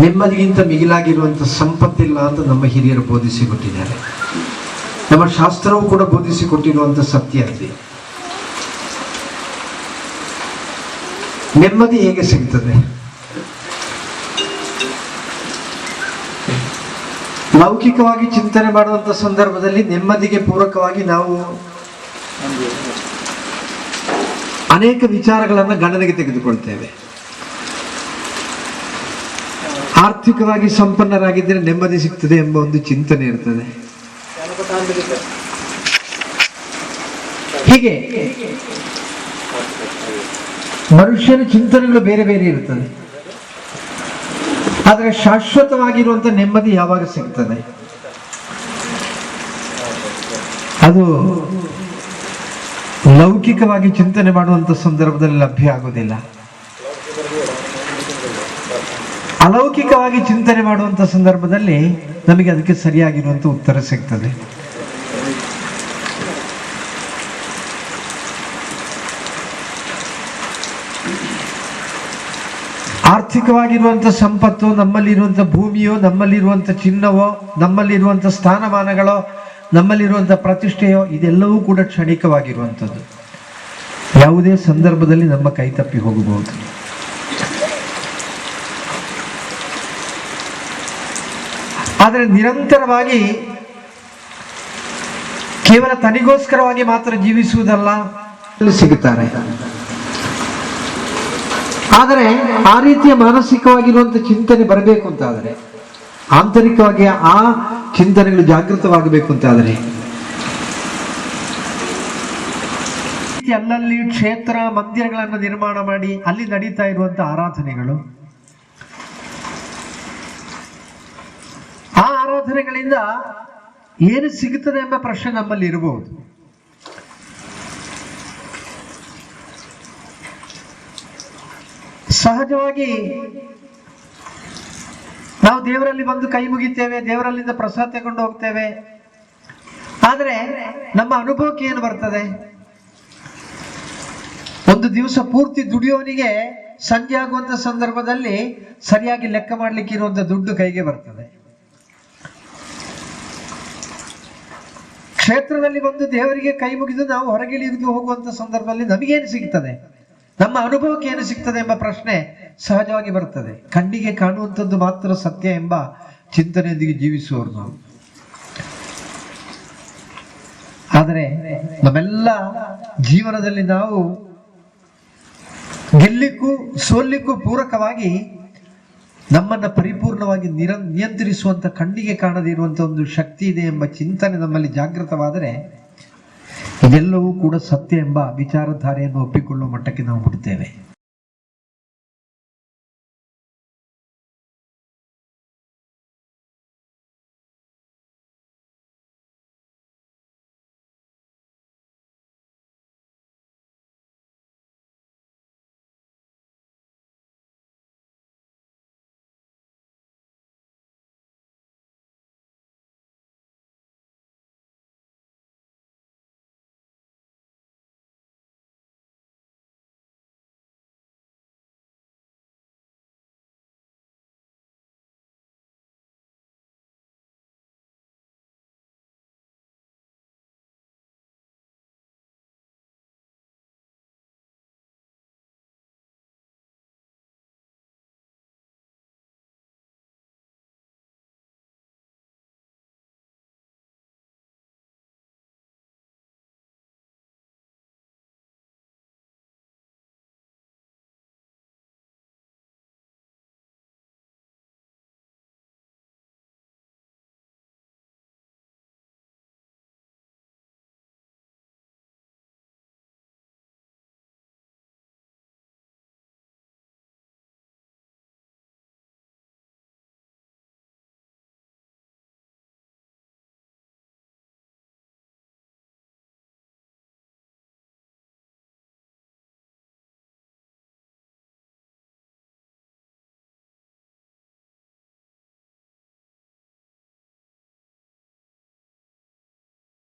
ನೆಮ್ಮದಿಗಿಂತ ಮಿಗಿಲಾಗಿರುವಂಥ ಸಂಪತ್ತಿಲ್ಲ ಅಂತ ನಮ್ಮ ಹಿರಿಯರು ಬೋಧಿಸಿಕೊಟ್ಟಿದ್ದಾರೆ. ನಮ್ಮ ಶಾಸ್ತ್ರವು ಕೂಡ ಬೋಧಿಸಿಕೊಟ್ಟಿರುವಂಥ ಸತ್ಯ ಅಲ್ಲಿ. ನೆಮ್ಮದಿ ಹೇಗೆ ಸಿಗ್ತದೆ? ಲೌಕಿಕವಾಗಿ ಚಿಂತನೆ ಮಾಡುವಂಥ ಸಂದರ್ಭದಲ್ಲಿ ನೆಮ್ಮದಿಗೆ ಪೂರಕವಾಗಿ ನಾವು ಅನೇಕ ವಿಚಾರಗಳನ್ನು ಗಣನೆಗೆ ತೆಗೆದುಕೊಳ್ತೇವೆ. ಆರ್ಥಿಕವಾಗಿ ಸಂಪನ್ನರಾಗಿದ್ದರೆ ನೆಮ್ಮದಿ ಸಿಗ್ತದೆ ಎಂಬ ಒಂದು ಚಿಂತನೆ ಇರ್ತದೆ. ಹೀಗೆ ಮನುಷ್ಯನ ಚಿಂತನೆಗಳು ಬೇರೆ ಬೇರೆ ಇರ್ತದೆ ಆದರೆ ಶಾಶ್ವತವಾಗಿರುವಂತ ನೆಮ್ಮದಿ ಯಾವಾಗ ಸಿಗ್ತದೆ? ಅದು ಲೌಕಿಕವಾಗಿ ಚಿಂತನೆ ಮಾಡುವಂತ ಸಂದರ್ಭದಲ್ಲಿ ಲಭ್ಯ ಆಗುವುದಿಲ್ಲ. ಅಲೌಕಿಕವಾಗಿ ಚಿಂತನೆ ಮಾಡುವಂಥ ಸಂದರ್ಭದಲ್ಲಿ ನಮಗೆ ಅದಕ್ಕೆ ಸರಿಯಾಗಿರುವಂತ ಉತ್ತರ ಸಿಗ್ತದೆ. ಆರ್ಥಿಕವಾಗಿರುವಂಥ ಸಂಪತ್ತು ನಮ್ಮಲ್ಲಿರುವಂಥ ಭೂಮಿಯೋ ನಮ್ಮಲ್ಲಿರುವಂಥ ಚಿನ್ನವೋ ನಮ್ಮಲ್ಲಿರುವಂಥ ಸ್ಥಾನಮಾನಗಳೋ ನಮ್ಮಲ್ಲಿರುವಂಥ ಪ್ರತಿಷ್ಠೆಯೋ, ಇದೆಲ್ಲವೂ ಕೂಡ ಕ್ಷಣಿಕವಾಗಿರುವಂಥದ್ದು ಯಾವುದೇ ಸಂದರ್ಭದಲ್ಲಿ ನಮ್ಮ ಕೈ ತಪ್ಪಿ ಹೋಗಬಹುದು. ಆದರೆ ನಿರಂತರವಾಗಿ ಕೇವಲ ತನಿಗೋಸ್ಕರವಾಗಿ ಮಾತ್ರ ಜೀವಿಸುವುದಲ್ಲ. ಸಿಗುತ್ತಾರೆ. ಆದರೆ ಆ ರೀತಿಯ ಮಾನಸಿಕವಾಗಿರುವಂತ ಚಿಂತನೆ ಬರಬೇಕು ಅಂತಾದರೆ ಆಂತರಿಕವಾಗಿ ಆ ಚಿಂತನೆಗಳು ಜಾಗೃತವಾಗಬೇಕು ಅಂತಾದರೆ ಅಲ್ಲಲ್ಲಿ ಕ್ಷೇತ್ರ ಮಂದಿರಗಳನ್ನು ನಿರ್ಮಾಣ ಮಾಡಿ ಅಲ್ಲಿ ನಡೀತಾ ಇರುವಂತ ಆರಾಧನೆಗಳು ಆ ಆರಾಧನೆಗಳಿಂದ ಏನು ಸಿಗುತ್ತದೆ ಎಂಬ ಪ್ರಶ್ನೆ ನಮ್ಮಲ್ಲಿ ಇರಬಹುದು. ಸಹಜವಾಗಿ ನಾವು ದೇವರಲ್ಲಿ ಬಂದು ಕೈ ಮುಗಿತೇವೆ, ದೇವರಲ್ಲಿಂದ ಪ್ರಸಾದ ತಗೊಂಡು ಹೋಗ್ತೇವೆ. ಆದರೆ ನಮ್ಮ ಅನುಭವಕ್ಕೆ ಏನು ಬರ್ತದೆ? ಒಂದು ದಿವಸ ಪೂರ್ತಿ ದುಡಿಯೋನಿಗೆ ಸಂಜೆ ಆಗುವಂತ ಸಂದರ್ಭದಲ್ಲಿ ಸರಿಯಾಗಿ ಲೆಕ್ಕ ಮಾಡ್ಲಿಕ್ಕೆ ಇರುವಂತ ದುಡ್ಡು ಕೈಗೆ ಬರ್ತದೆ. ಕ್ಷೇತ್ರದಲ್ಲಿ ಬಂದು ದೇವರಿಗೆ ಕೈ ಮುಗಿದು ನಾವು ಹೊರಗಿಳಿದು ಹೋಗುವಂತ ಸಂದರ್ಭದಲ್ಲಿ ನಮಗೇನು ಸಿಗ್ತದೆ? ನಮ್ಮ ಅನುಭವಕ್ಕೆ ಏನು ಸಿಗ್ತದೆ ಎಂಬ ಪ್ರಶ್ನೆ ಸಹಜವಾಗಿ ಬರ್ತದೆ. ಕಣ್ಣಿಗೆ ಕಾಣುವಂಥದ್ದು ಮಾತ್ರ ಸತ್ಯ ಎಂಬ ಚಿಂತನೆಯೊಂದಿಗೆ ಜೀವಿಸುವವರು ನಾವು. ಆದರೆ ನಮ್ಮೆಲ್ಲ ಜೀವನದಲ್ಲಿ ನಾವು ಗೆಲ್ಲಿಕ್ಕೂ ಸೋಲಿಕ್ಕೂ ಪೂರಕವಾಗಿ ನಮ್ಮನ್ನ ಪರಿಪೂರ್ಣವಾಗಿ ನಿರ, ನಿಯಂತ್ರಿಸುವಂತ ಕಣ್ಣಿಗೆ ಕಾಣದೇ ಇರುವಂಥ ಒಂದು ಶಕ್ತಿ ಇದೆ ಎಂಬ ಚಿಂತನೆ ನಮ್ಮಲ್ಲಿ ಜಾಗೃತವಾದರೆ ಇದೆಲ್ಲವೂ ಕೂಡ ಸತ್ಯ ಎಂಬ ವಿಚಾರಧಾರೆಯನ್ನು ಒಪ್ಪಿಕೊಳ್ಳುವ ಮಟ್ಟಕ್ಕೆ ನಾವು ಬಿಡ್ತೇವೆ.